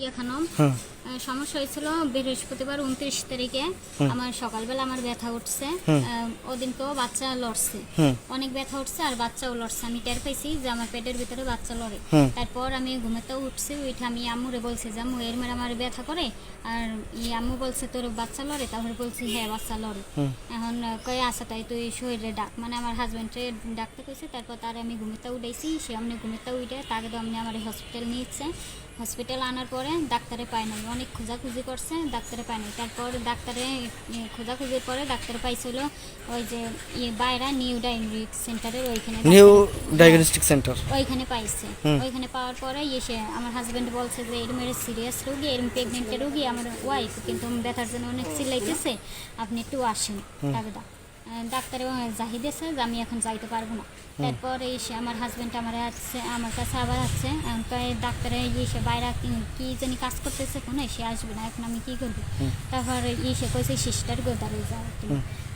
ইয়া খানম। আহ, সমস্যা হয়েছিল বৃহস্পতিবার উনত্রিশ তারিখে। আমার সকালবেলা আমার ব্যথা উঠছে। আহ, ওদিনকেও বাচ্চা লড়ছে। অনেক ব্যথা উঠছে আর বাচ্চাও লড়ছে। আমি টের পাইছি যে আমার পেটের ভিতরে বাচ্চা লড়ে। তারপর আমি ঘুমেতেও উঠছি উঠে আমি আম্মুরে বলছি যে আম্মু এর মেরে আমার ব্যথা করে। আর ই আম্মু বলছে তোর বাচ্চা লড়ে? তারপরে বলছি হ্যাঁ বাচ্চা লড়ে। এখন কয়ে আসা তাই তুই শরীরে ডাক। মানে আমার হাজব্যান্ডে ডাকতে কইছে। তারপর তার আমি ঘুমেতে উঠেছি সে আমি ঘুমেতে উঠে তাকে তো আমি আমার হসপিটাল নিয়েছে হসপিটাল আনার পরে ডাক্তারে পায় নাই। অনেক খোঁজাখুঁজি করছে ডাক্তারে পায় নাই। তারপর ডাক্তারে খোঁজাখুঁজির পরে ডাক্তার পাইছিল ওই যে ইয়ে বাইরা নিউ ডায়াগনস্টিক সেন্টারের ওইখানে নিউ ডায়াগনস্টিক সেন্টার। ওইখানে পাইছে। ওইখানে পাওয়ার পরে এসে আমার হাজবেন্ড বলছে যে এরম এর সিরিয়াস রোগী এরম প্রেগনেন্ট রোগী আমার ওয়াইফ কিন্তু ব্যথার জন্য অনেক চিল্লাইতেছে। আপনি একটু আসেন টাকাটা ডাক্তারে জাহিদেছে যে আমি এখন যাইতে পারব না। তারপর এসে আমার হাজবেন্ড আমার আছে আমার কাছে আবার এখন কয় ডাক্তারে এসে বাইরে কি- জানি কাজ করতেছে কোনো সে আসবে না এখন আমি কি করব? তারপর এসে কইছে সিস্টার গোদারে যাও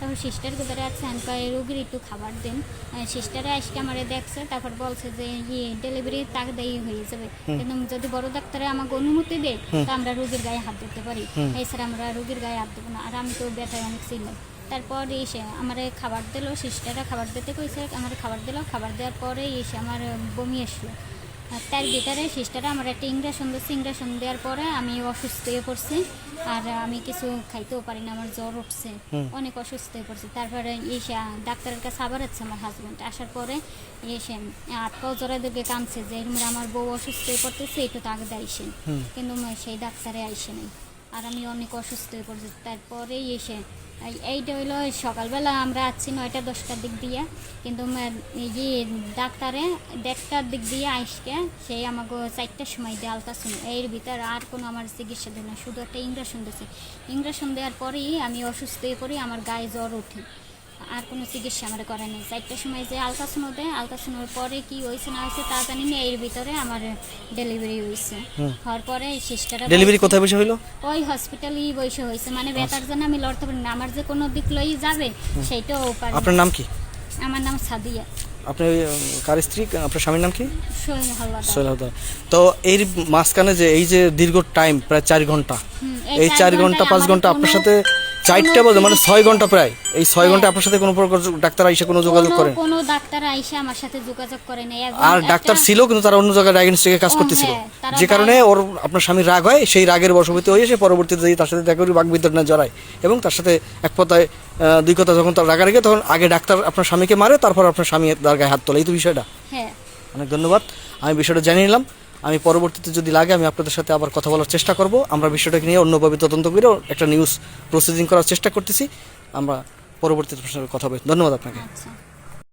তারপর সিস্টার গোদারে আছে কয় রোগীর একটু খাবার দেন। সিস্টারে আজকে আমারে দেখছে তারপর বলছে যে ইয়ে ডেলিভারি তাগদাই হয়ে যাবে। কিন্তু যদি বড় ডাক্তারে আমাকে অনুমতি দেয় তা আমরা রুগীর গায়ে হাত দিতে পারি। এছাড়া আমরা রুগীর গায়ে হাত দেবো না। আর আমি তো ব্যথায় অনেক ছিলাম তারপর এসে আমারে খাবার দিল সিস্টাররা খাবার দিতে কইছে আমার খাবার দিল। খাবার দেওয়ার পরে এসে আমার বমি আসলো। তার ভিতরে সিস্টারে আমার একটা ইংরেশন দিচ্ছে। ইংরেশন দেওয়ার পরে আমি অসুস্থ হয়ে পড়ছি। আর আমি কিছু খাইতেও পারি না আমার জ্বর উঠছে। অনেক অসুস্থ হয়ে পড়ছে। তারপরে এসে ডাক্তারের কাছে আবার হচ্ছে আমার হাজব্যান্ড আসার পরে এসে পাও জোড়া দিকে কাঁদছে যে এরকম আমার বউ অসুস্থ হয়ে পড়তেছে একটু তাকে আইসেন কিন্তু সেই ডাক্তারে আইসে নাই। আর আমি অনেক অসুস্থ হয়ে পড়ছি। তারপরে এসে এইটা হইল সকালবেলা আমরা আছি নয়টা, দশটার দিক দিয়ে। কিন্তু এই যে ডাক্তারে, দেড়টার দিক দিয়ে আইসকে, সেই আমাকে চারটার সময় দিয়ে আলতাশুন এর ভিতর আর কোনো আমার চিকিৎসা দেয় না, শুধু একটা ইংরেশন দিয়েছে। ইংরেশন দেওয়ার পরেই আমি অসুস্থ হয়ে পড়ি, আমার গায়ে জ্বর ওঠে। আর কোনো চিকিৎসা আমার করে নেই। চারটার সময় যে আলট্রাসাউন্ড দেয় আলট্রাসাউন্ডের পরে কি হয়েছে না হয়েছে তা জানি না এর ভিতরে আমার ডেলিভারি হয়েছে। হওয়ার পরে সিস্টাররা ডেলিভারি কোথায় বসে হইল? ওই হসপিটালই বসে হয়েছে। মানে ব্যথার জন্য আমি লড়তে পারি না। আমার যে কোনো দিক লই যাবে সেইটাও পারি আপনার নাম কি? আমার নাম সাদিয়া। আপনার কার স্ত্রী? আপনার স্বামীর নাম কি? সোহেল তো এর মাঝখানে যে এই যে দীর্ঘ টাইম প্রায় চার ঘণ্টা। এই চার ঘণ্টা পাঁচ ঘণ্টা আপনার সাথে চারটা বলতে মানে ছয় ঘণ্টা প্রায়। এই ছয় ঘণ্টা আপনার সাথে কোনো প্রকার ডাক্তার আইসে কোনো যোগাযোগ করেন। কোনো ডাক্তার আইসা আমার সাথে যোগাযোগ করে নাই। আর ডাক্তার ছিল কিন্তু তারা অন্য জায়গায় ডায়াগনস্টিকে কাজ করতেছিল। হ্যাঁ, যে কারণে ওর আপনার স্বামীর রাগ হয় সেই রাগের বশবর্তী হয়ে সে পরবর্তীতে তার সাথে দেখা করি বাঘ বিতরণে জড়ায় এবং তার সাথে এক কথায় দুই কথা যখন তার রাগারাগি তখন আগে ডাক্তার আপনার স্বামীকে মারে তারপর আপনার স্বামী তার গায়ে হাত তোলে। এই তো বিষয়টা। হ্যাঁ। অনেক ধন্যবাদ। আমি বিষয়টা জানিয়ে নিলাম। আমি পরবর্তীতে যদি লাগে, আমি আপনাদের সাথে আবার কথা বলার চেষ্টা করব। আমরা বিষয়টাকে নিয়ে অন্যভাবে তদন্ত করে একটা নিউজ প্রসেসিং করার চেষ্টা করতেছি। আমরা পরবর্তীতে কথা হবে। ধন্যবাদ আপনাকে। আচ্ছা।